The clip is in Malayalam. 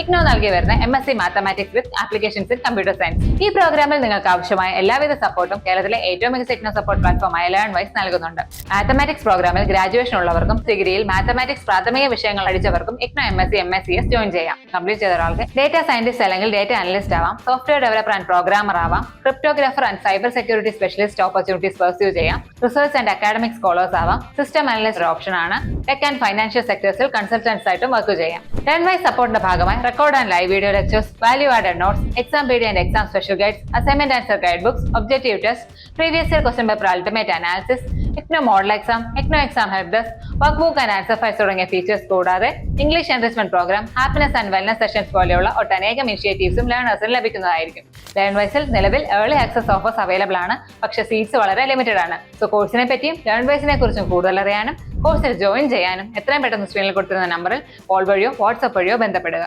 ഇഗ്നോ നൽകി വരുന്ന M S C mathematics with applications in computer science ഈ പ്രോഗ്രാമിൽ നിങ്ങൾക്ക് ആവശ്യമായ എല്ലാവിധ സപ്പോർട്ടും കേരളത്തിലെ ഏറ്റവും മികച്ച ഇഗ്നോ സപ്പോർട്ട് പ്ലാറ്റ്ഫോമായ ലേൺ വൈസ് നൽകുന്നുണ്ട്. മാത്തമാറ്റിക്സ് പ്രോഗ്രാമിൽ ഗ്രാജുവേഷൻ ഉള്ളവർക്കും ഡിഗ്രിയിൽ മാത്തമാറ്റിക്സ് പ്രാഥമിക വിഷയങ്ങൾ അടിച്ചവർക്കും IGNOU M S C M S C S join ചെയ്യാം. കംപ്ലീറ്റ് ചെയ്ത ഒരാൾക്ക് ഡേറ്റ സയന്റിസ്റ്റ് അല്ലെങ്കിൽ ഡേറ്റ അനലിസ്റ്റ് ആവാം. സോഫ്റ്റ്വെയർ ഡെവലപ്പർ ആൻഡ് പ്രോഗ്രാമർ ആവാം. Cryptographer and cyber security specialist opportunities pursue ചെയ്യാം. റിസർച്ച് ആൻഡ് അക്കാഡമിക് സ്കോളേഴ്സ് ആവാം. സിസ്റ്റം അനലിസ്റ്റ് ഓപ്ഷൻ ആണ്. ടെക് ആൻഡ് ഫൈനാൻഷ്യൽ സെക്ടേഴ്സിൽ കൺസൾട്ടൻസ് ആയിട്ടും വർക്ക് ചെയ്യാം. ലേൺ വൈസ് സപ്പോർട്ടിന്റെ ഭാഗമായി record and live video lectures value added notes exam pedia and exam special guides assignment answer guide books objective test previous year question paper ultimate analysis IGNOU model exam IGNOU exam help desk work book and answer Faiz തുടങ്ങിയ ഫീച്ചേഴ്സ് കൂടാതെ English enrichment program happiness and wellness sessions പോലെയുള്ള ഒട്ടനേകം ഇനിഷ്യേറ്റീവ്സും ലേണേഴ്സിന് ലഭിക്കുന്നതായിരിക്കും. ലേൺ വൈസിൽ നിലവിൽ ഏർലി ആക്സസ് ഓഫേഴ്സ് അവൈലബിൾ ആണ് പക്ഷേ സീറ്റ്സ് വളരെ ലിമിറ്റഡ് ആണ്. സോ കോഴ്സിനെ പറ്റിയും ലേൺ വൈസിനെ കുറിച്ചും കൂടുതൽ അറിയാനും കോഴ്സിൽ ജോയിൻ ചെയ്യാനും എത്രയും പെട്ടെന്ന് സ്ക്രീനിൽ കൊടുത്തിരുന്ന നമ്പറിൽ കോൾ വഴിയോ വാട്സപ്പ് വഴിയോ ബന്ധപ്പെടുക.